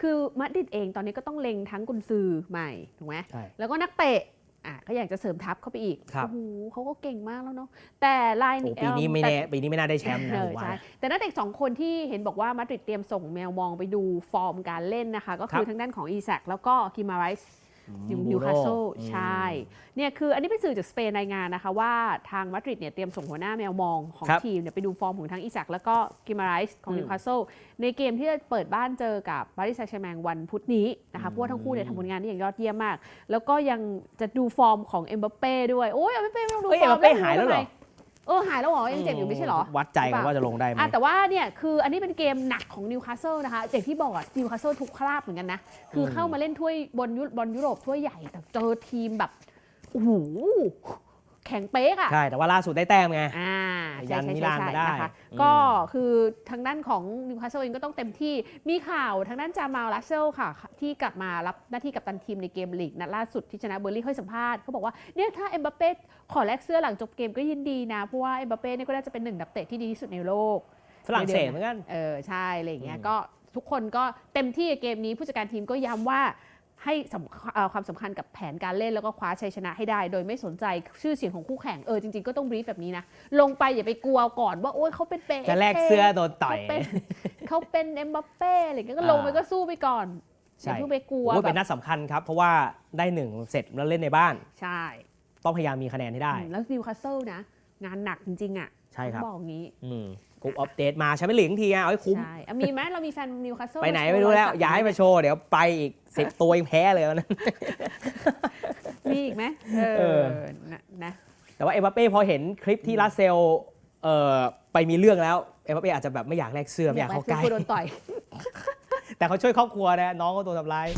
คือมาดริดเองตอนนี้ก็ต้องเล็งทั้งกุนซือใหม่ถูกไหมใช่ แล้วก็นักเตะอะก็อยากจะเสริมทัพเข้าไปอีกครับ โอ้โหเขาก็เก่งมากแล้วเนาะแต่ลายโอ้ปีนี้ไม่แน่ปีนี้ไม่น่าได้แชมป์นะเอผอมว่า ใช่แต่นักเตะสองคนที่เห็นบอกว่ามาดริดเตรียมส่งแมวมองไปดูฟอร์มการเล่นนะคะ ก็คือครับทางด้านของอีแซกแล้วก็กิมาไรส์ นิวบูนิวโคาสเซิลอืมใช่เนี่ยคืออันนี้เป็นสื่อจากสเปนรายงานนะคะ ว่าทางมาดริดเนี่ยเตรียมส่งหัวหน้าแมวมองของครับทีมเนี่ยไปดูฟอร์มของทั้งอิซักแล้วก็กิมาไรส์ของอืมนิวคาสเซิลในเกมที่จะเปิดบ้านเจอกับปารีสแซงต์แชร์แมงวันพุธนี้นะคะเพราะว่าทั้งคู่เนี่ยทำผลงานได้อย่างยอดเยี่ยมมาก แล้วก็ยังจะดูฟอร์มของเอ็มบัปเป้ด้วยโอ้ยเอ็มบัปเป้ไม่ต้องดูเอ้ยฟอร์มเอ็มบัปเป้หายแล้วเหรอทำไมเออหายแล้วเหรอยังเจ็บอยู่ไม่ใช่เหรอ วัดใจกันว่าจะลงได้ไหมอะแต่ว่าเนี่ยคืออันนี้เป็นเกมหนักของนิวคาสเซิลนะคะอย่างที่บอกอะนิวคาสเซิลทุกคราบเหมือนกันนะ คือเข้ามาเล่นถ้วยบอลยุบอลยุโรปถ้วยใหญ่แต่เจอทีมแบบโอ้โหแข็งเป๊กอะใช่ แต่ว่าล่าสุดได้แต้มไงอ่า ยัใช่นใช่มิใช่ลานใช่มาได้นะคะอืมก็คือทางด้านของนิวคาสเซิลเองก็ต้องเต็มที่มีข่าวทางด้านจามาลลัสเซลค่ะ ที่กลับมารับหน้าที่กับตันทีมในเกมลีกนัดล่าสุดที่ชนะเบอร์ลี่ให้สัมภาษณ์เขาบอกว่าเนี่ยถ้าเอ็มบัปเป้ขอแลกเสื้อหลังจบเกมก็ยินดีนะเพราะว่าเอ็มบัปเป้เนี่ยก็น่าจะเป็นหนึ่งนักเตะที่ดีที่สุดในโลกฝรั่งเศสเหมือนกันเออใช่อะไรอย่างเงี้ยอืมก็ทุกคนก็เต็มที่กับเกมนี้ผู้จัดการทีมก็ย้ำว่า ให้สำคัญเอ่อความสำคัญกับแผนการเล่นแล้วก็คว้าชัยชนะให้ได้ โดยไม่สนใจชื่อเสียงของคู่แข่งเออจริงๆก็ต้องบรีฟแบบนี้นะ ลงไปอย่าไปกลัวก่อนว่าโอ้ยเขาเป็นเปจะแลกเสื้อโดนต่อยเขาเป็นเขาเป็นเอ็มบัปเป้อะไรเงี้ยก็ลงไปอ่าก็สู้ไปก่อนอย่าใช่เพิ่งไปกลัวโอ้ยแบเป็นบนัดสำคัญครับ เพราะว่าได้หนึ่งเสร็จแล้วเล่นในบ้าน ใช่ ต้องพยายามมีคะแนนให้ได้อืมแล้วนิวคาสเซิลนะ งานหนักจริงๆอะใช่ครับต้องบอกงี้อืม กรุ๊ปอัปเดตมาใช้ไม่หลิงทีอะเอาให้คุ้ม ใช่อะมีไหมเรามีแฟนนิวคาสเซิลไปไหนไม่รู้แล้ว อย่าให้มาโชว์ เดี๋ยวไปอีกสิบตัวยังแพ้เลยวันนั้นมีอีกไหมเอเออ อนะนะแต่ว่าเอ็มบัปเป้พอเห็นคลิปที่รัสเซลเอ่อไปมีเรื่องแล้วเอ็มบัปเป้อาจจะแบบไม่อยากแลกเสื้อไม่อยากเข้าใกล้ คือโดนต่อย แต่เขาช่วยครอบครัวนะน้องเขาโดนทำร้าย